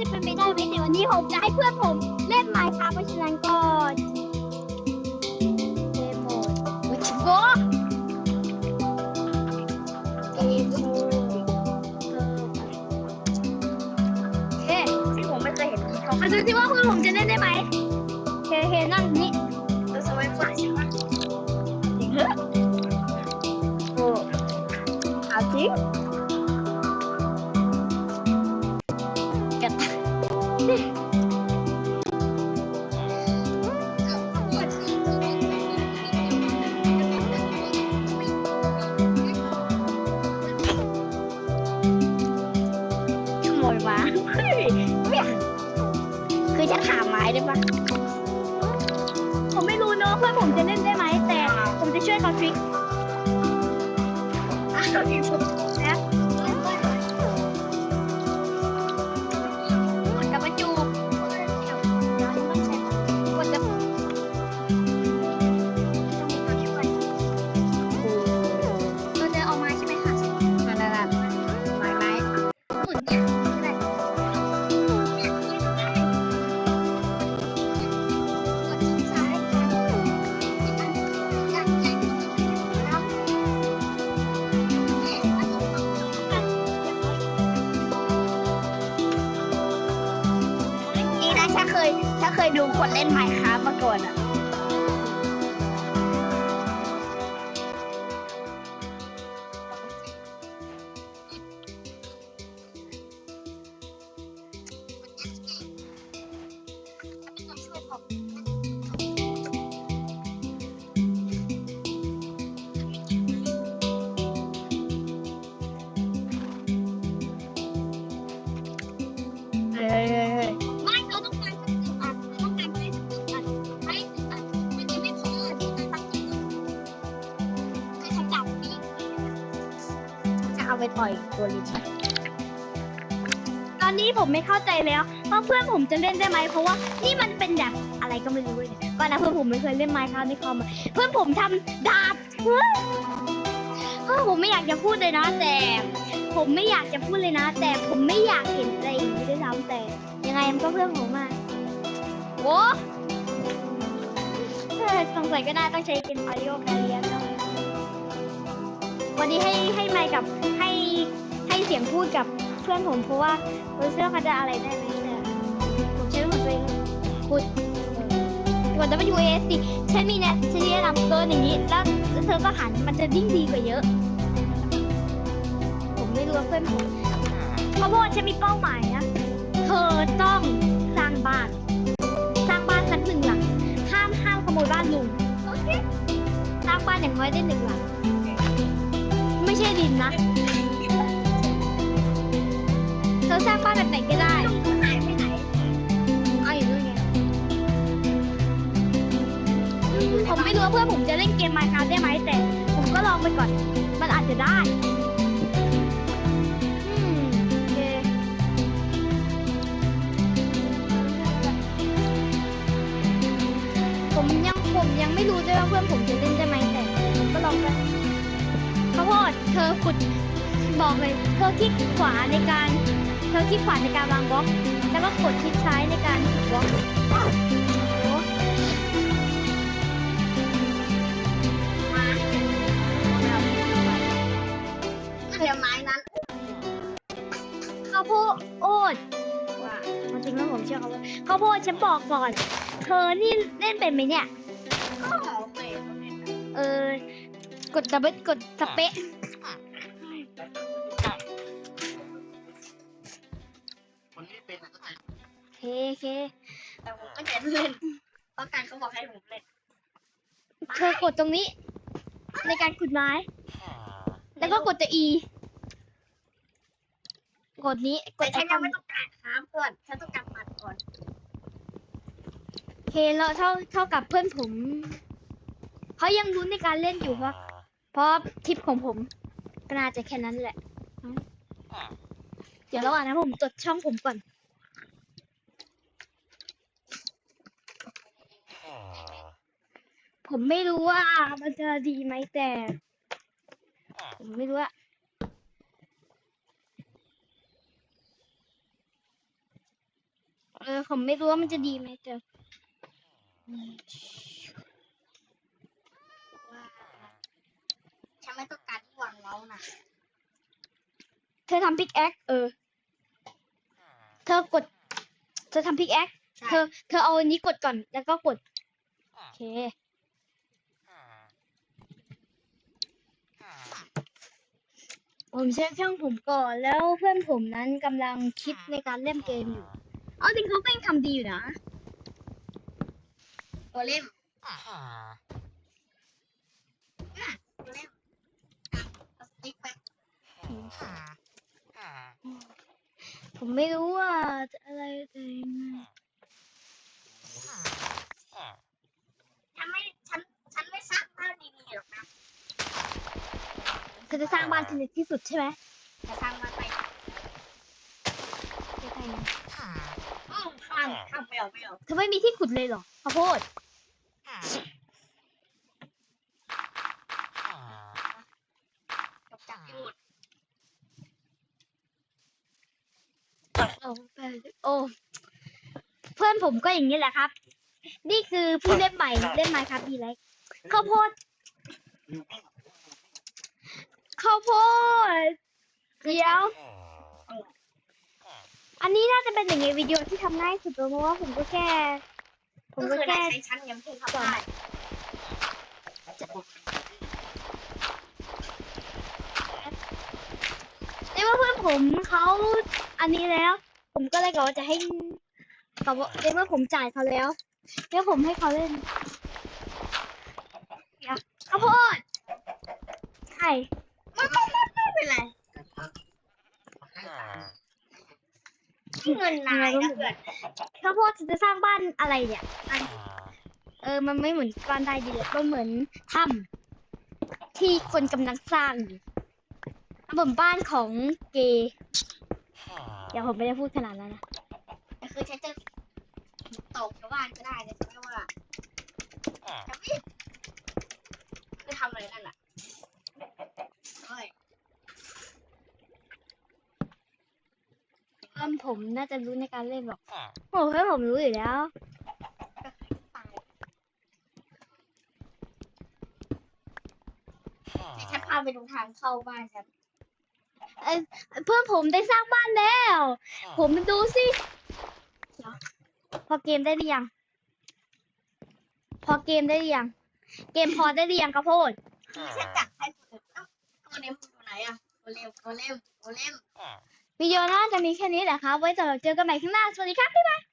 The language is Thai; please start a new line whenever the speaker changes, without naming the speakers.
จะเป็นไปได้ไหมแต่วันนี้ผมจะให้เพื่อนผมเล่นไมค์ครับเพราะฉะนั้นก็เกมโหมดวิชโกเกมโหมดเอ๊ะ
ที่ผมไม่เคยเห็นเขา
มาดูสิว่าเพื่อนผมจะเล่นได้ไหมเคเคนั่งนี่
ไม้
ได้ปะผมไม่รู้เนอะเพื่อนผมจะเล่นได้ไหมแต่ผมจะช่วยเขาทริค
อะต
ยดูคนเล่นไมค์ ไปปล่อยตัวลิชตอนนี้ผมไม่เข้าใจแล้วว่าเพื่อนผมจะเล่นได้ไหมเพราะว่านี่มันเป็นแบบอะไรก็ไม่รู้เลยก่อนนะเพื่อนผมไม่เคยเล่นไมค์ครับในคอมเพื่อนผมทำดาบเฮ้ยเอผมไม่อยากจะพูดเลยนะ แต่ ผมไม่อยากจะพูดเลยนะ แต่ผมไม่อยากเห็นอะไรอย่างนี้ด้วยซ้ำแต่ ยังไงมันก็เพื่อนผมอะโว้เอ้สงสัยก็น่าต้องใช้เป็นออดิโอกาเรียนแล้ววันนี้ให้ให้ไมค์กับ ให้ให้เสียงพูดกับเพื่อนผมเพราะว่าเออเชื่อเขาจะอะไรได้ไหมเนี่ยผมใช้ของตัวเองพูดเออกด W A S D ใช้มีเนี่ยฉันแนะนำเกินอย่างนี้ แล้วเธอก็หันมันจะยิ่งดีกว่าเยอะ ผมไม่รู้ว่าเพื่อนผมเพราะว่าฉันมีเป้าหมายนะ เธอต้องสร้างบ้าน สร้างบ้านสักหนึ่งหลัง ห้ามห้ามขโมยบ้านลุง โอเค สร้างบ้านอย่างน้อยได้หนึ่งหลัง ดินนะ เธอสร้างบ้านแบบไหนก็ได้
หายไปไหน
เอาอยู่ด้วยไงผมไม่รู้ว่าเพื่อนผมจะเล่นเกม Minecraft ได้ไหมแต่ ผมก็ลองไปก่อน มันอาจจะได้อืมโอเคผมยังผมยังไม่รู้ด้วยว่าเพื่อนผมจะเล่นได้ไหมแต่ผมก็ลองไปข้าวโพดเธอขุดบอกเลยเธอคลิกขวาในการ เธอคลิกขวาในการวางบล็อก แล้วก็กดคลิกซ้ายในการขุดบล็อกโอ้
มาแล้วเดี๋ยวไม้นั้น
ข้าวโพดโอ๊ด
ว่า
จริงแล้วผมเชื่อเขาว่าข้าวโพดฉันบอกก่อน เธอนี่เล่นเป็นไหมเนี่ย
ก็หมอเฟย์คน
เออกดดับเบิลกดสเปะ
เค
เค
แต่ผมก็จะเล่นเพราะการเขาบอกให้ผมเล่น
เธอกดตรงนี้ ในการขุดไม้ แล้วก็กดตัว E กดนี้ก
แต่
ดไอ
ฉัน
ค
ยั
องน
ไม่ต้องการค้ามก่อนฉันต้องการปัดก่อน
เคแล้วเท่าเท่ากับเพื่อนผม เขายังรู้ในการเล่นอยู่เพราะเพราะคลิปของผมก็น่าจะแค่นั้นแหละ เดี๋ยวระหว่างนั้นผมจดช่องผมก่อน ผมไม่รู้ว่ามันจะดีไหมแต่ ผมไม่รู้ว่าเออผมไม่รู้ว่ามันจะดีไหมแต่
ว่าฉันไม่ต้องการที่วางเมาส์นะ
เธอทำพิกแอคเออ เธอกด เธอทำพิกแอคเธอ เธอเอาอันนี้กดก่อน แล้วก็กด โอเค ผมเช็คช่องผมก่อนแล้วเพื่อนผมนั้นกำลังคิดในการเล่นเกมอยู่ เอาจริงเขาก็ยังทำดีอยู่นะ
ตัวเล่มตัวเล่มสติ๊กไป
ผมไม่รู้ว่าจะอะไรแต่ยังไง
ฉันไม่ฉันฉันไม่สร้างบ้านดีๆหรอกนะ
เธ อจะสร้างบ้านที่เล็กที่สุดใช่ไหม
จะสร้างบ้านไป
ใกล้ๆนะ
อ้าวข้ามข้ามไม่เอาไม่เอา
เธอไม่มีที่ขุดเลยเหรอข้าวโพด
กับจักรที่หมด
โอ้ไปโอ้เพื่อนผมก็อย่างนี้แหละครับ นี่คือผู้เล่นใหม่เล่นไมค์ครับดีไลค์ข้าวโพด ข้าวโพดเดี๋ยว อันนี้น่าจะเป็นหนึ่งในวิดีโอที่ทำง่ายสุดเลยเพราะว่าผมก็แค่ ผม
ก็
ก็
คือได้
แค่
ใช้ชั้นยังเพิ่งทำได้
เรียกว่าเพื่อนผมเขาอันนี้แล้ว ผมก็เลยกะว่าจะให้กะว่าเรียกว่าผมจ่ายเขาแล้วเรียกผมให้เขาเล่นเดี๋ยวข้าวโพดไข่
ไม่ไม่ไม่ไม่เป็นไรที่ เงินนายนะเพื่อน
ข้าวโพดจะสร้างบ้านอะไรเนี่ยอันเออ มันไม่เหมือนบ้านได้ดีเลยมันเหมือนถ้ำที่คนกำลังสร้างอยู่เหมือนบ้านของเกย์เดี๋ยวผมไม่ได้พูดขนาดนั้นนะ
แต่คือฉันจะตกชาวบ้านก็ได้นะไม่ว่าจะไม่คือทำอะไรนั่นน่ะเฮ้ย
เพื่อน ผมน่าจะรู้ในการเล่นหรอกโอ้เพื่อนผมรู้อยู่แล้ว
ตายให้ฉันพาไปดูทางเข้าบ้านฉัน
เพื่อนผมได้สร้างบ้านแล้ว ผมมาดูสิเดี๋ยวพอเกมได้หรือยัง พอเกมได้หรือยัง เกมพอได้หรือยังกระโพด
คือฉันอยากให้คนอื่นเอ้าตัวเล่มอยู่ไหนอะตัวเล่มตัวเล่มตัวเล่ม
วิดีโอน่าจะมีแค่นี้แหละครับ ไว้เจอเจอกันใหม่ข้างหน้า สวัสดีครับ บ๊ายบาย